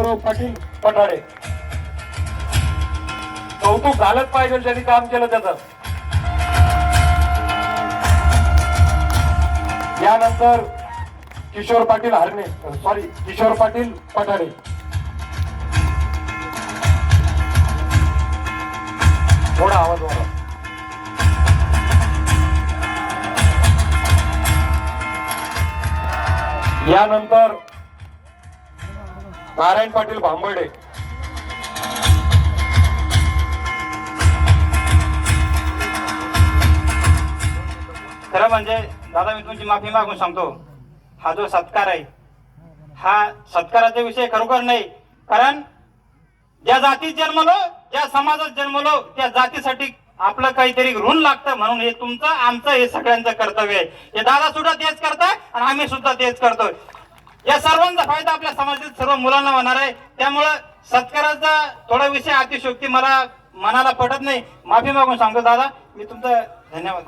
माधवराव पाटील पठाडे कौतुक झालंच पाहिजे त्यांनी काम केलं त्याचं. यानंतर किशोर पाटील हरणे सॉरी किशोर पाटील पठाडे थोडा आवाज वाढा यानंतर नारायण पाटील भांबर्डे. खरं म्हणजे दादा मी तुमची माफी मागून सांगतो. हा जो सत्कार आहे हा सत्काराचा विषय खरोखर नाही. कारण ज्या जातीत जन्मलो ज्या समाजात जन्मलो त्या जातीसाठी आपलं काहीतरी ऋण लागतं म्हणून हे तुमचं आमचं हे सगळ्यांचं कर्तव्य आहे. हे दादा सुद्धा तेच करताय आणि आम्ही सुद्धा तेच करतोय. या सर्वांचा फायदा आपल्या समाजातील सर्व मुलांना होणार आहे. त्यामुळं सत्काराचा थोडा विषय अतिशोक्ती मला मनाला पटत नाही. माफी मागून सांगतो दादा. मी तुमचं धन्यवाद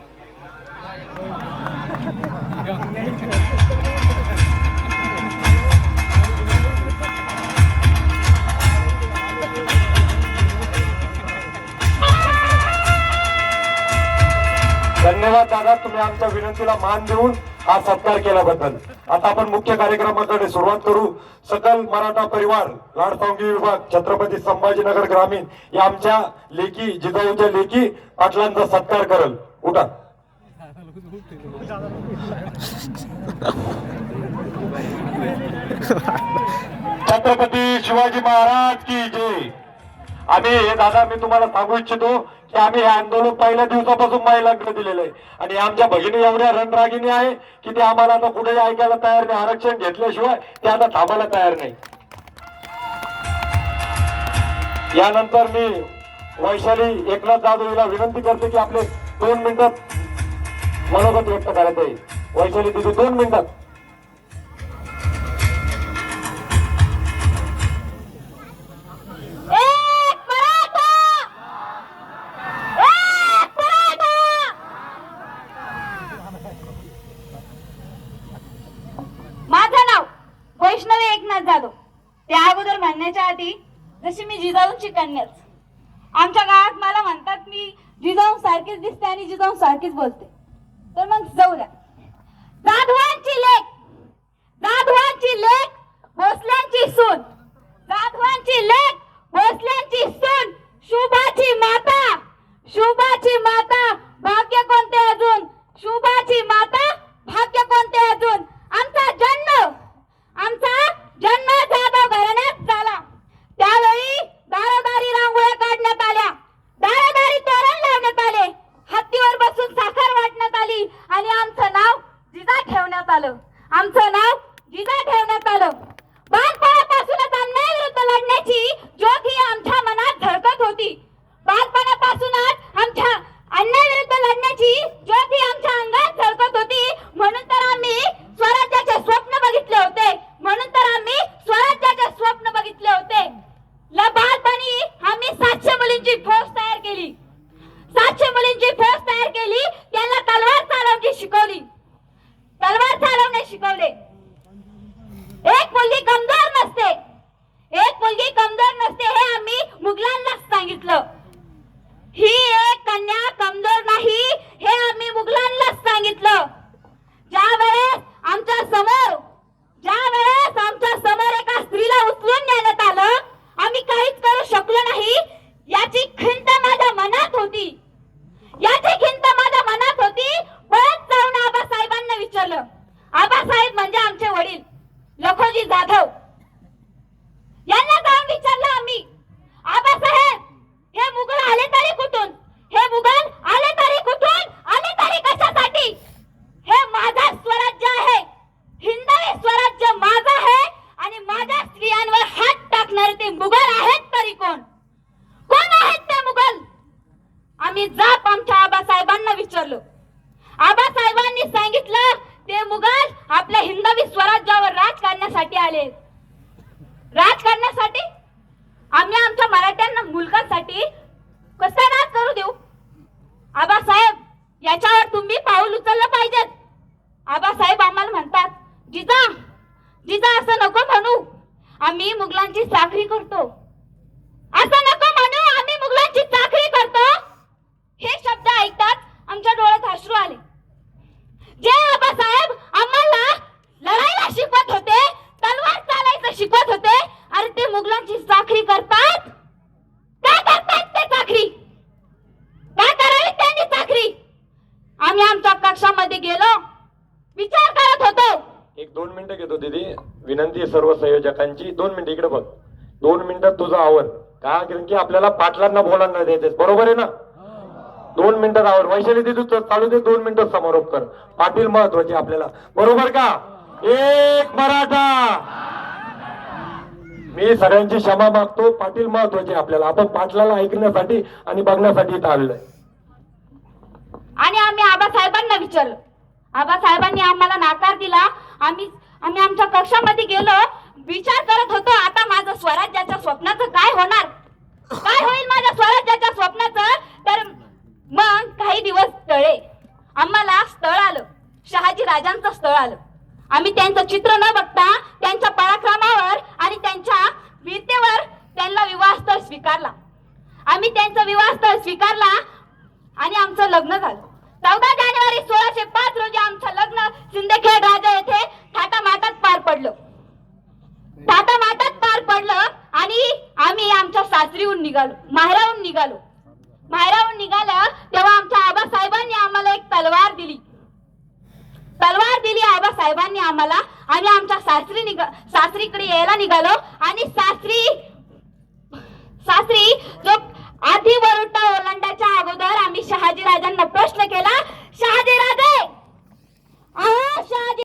धन्यवाद दादा. तुम्ही आमच्या विनंतीला मान देऊन हा सत्कार केल्याबद्दल. आता आपण मुख्य कार्यक्रमाकडे सुरुवात करू. सकल मराठा परिवार लाडसावंगी विभाग छत्रपती संभाजीनगर ग्रामीण या आमच्या लेखी जिजाऊच्या लेखी पाटलांचा सत्कार करल. उठा. छत्रपती शिवाजी महाराज की जय. आम्ही हे दादा मी तुम्हाला सांगू इच्छितो की आम्ही हे आंदोलन पहिल्या दिवसापासून महिलांकडे दिलेलं आहे. आणि आमच्या भगिनी एवढ्या रणरागिणी आहे की ते आम्हाला आता कुठेही ऐकायला तयार नाही. आरक्षण घेतल्याशिवाय ते आता थांबायला तयार नाही. यानंतर मी वैशाली एकनाथ जाधव हिला विनंती करते की आपले दोन मिनिटात मनोगत व्यक्त करायचं आहे. वैशाली दिदी दोन मिनिटात वैष्णवी झालो त्या अगोदर म्हणण्याच्या आधी जशी मी जिजाऊंची कन्याच. आमच्या गावात मला म्हणतात मी जिजाऊ सारखीच दिसते आणि जिजाऊ सारखीच बोलते. तर मग जाऊ द्या. जाधवांची लेख. जाधवांची लेख भोसल्यांची सून. जाधवांची लेख भोसल्यांची सून. शुभाची माता. शुभाची माता आम्ही जाप आमच्या आबासाहेबांना विचारलो. आबासाहेबांनी सांगितलं ते मुघल आपल्या हिंदवी स्वराज्यावर राज करण्यासाठी आले. राज करण्यासाठी? आम्ही आमच्या मराठ्यांना मुलकासाठी कसा राज करू देऊ? आबासाहेब याच्यावर तुम्ही पाऊल उचललं पाहिजेत. आबासाहेब आम्हाला म्हणतात जिजा जिजा असं नको म्हणू. आम्ही मुघलांची साखरी करतो असं नको म्हणू आम्ही मुघलांची चाकरी करतो हे शब्द ऐकताच आमच्या डोळ्यात अश्रू आले जे आबासाहेब आम्हाला लढायला शिकवत होते तलवार चालायचं शिकवत होते? अरे ते मुघलांची चाकरी करतात? काय करतात ते चाकरी काय करावी त्यांनी चाकरी आम्ही आमच्या कक्षामध्ये गेलो. विचार करत होतो. एक दोन मिनिटं घेतो दीदी. विनंती आहे सर्व संयोजकांची. दोन मिनिटं इकडे बघ. दोन मिनिटात तुझं आवर का? कारण की आपल्याला पाटलांना बोलांना द्यायचं बरोबर आहे ना? दोन मिनिटात आवर वैशाली दिदू तू चालू दे. दोन मिनिटं समारोप कर. पाटील महत्त्वाचे आपल्याला. बरोबर का? एक मराठा! मी सगळ्यांची क्षमा मागतो. पाटील महत्त्वाचे आपल्याला. आपण पाटलाला ऐकण्यासाठी आणि बघण्यासाठी इथं आलेलो आहे. आणि आम्ही आबासाहेबांना विचारलं. आबासाहेबांनी आम्हाला नाकार दिला. आम्ही आम्ही आमच्या कक्षामध्ये गेलो. विचार करत होतो आता माझं स्वराज्याच्या स्वप्नाचं काय होणार? काय होईल माझ्या स्वराज्याच्या स्वप्नाचं? तर मग काही दिवस तळे आम्हाला स्थळ आलं. शहाजी राजांचं स्थळ आलं. आम्ही त्यांचं चित्र न बघता त्यांच्या पराक्रमावर आणि त्यांच्या वीरतेवर त्यांना विवाहस्थळ स्वीकारला. आम्ही त्यांचा विवाहस्थळ स्वीकारला आणि आमचं लग्न झालं. चौदा जानेवारी सोळाशे पाच रोजी आमचं लग्न सिंदखेड राजा येथे थाटामाटात पार पडलं. थाटामाटात पार पडलं आणि आम्ही आमच्या सासरीहून निघालो माहेराहून निघालो. माहेराहून निघालं तेव्हा आमच्या आबासाहेबांनी आम्हाला एक तलवार दिली. तलवार दिली आबासाहेबांनी आम्हाला. आणि आमच्या सासरी निघा सासरीकडे यायला निघालो आणि सासरी सासरी जो आधी वरुटा ओलांडाच्या अगोदर आम्ही शहाजी राजांना प्रश्न केला शहाजी राजे शहाजी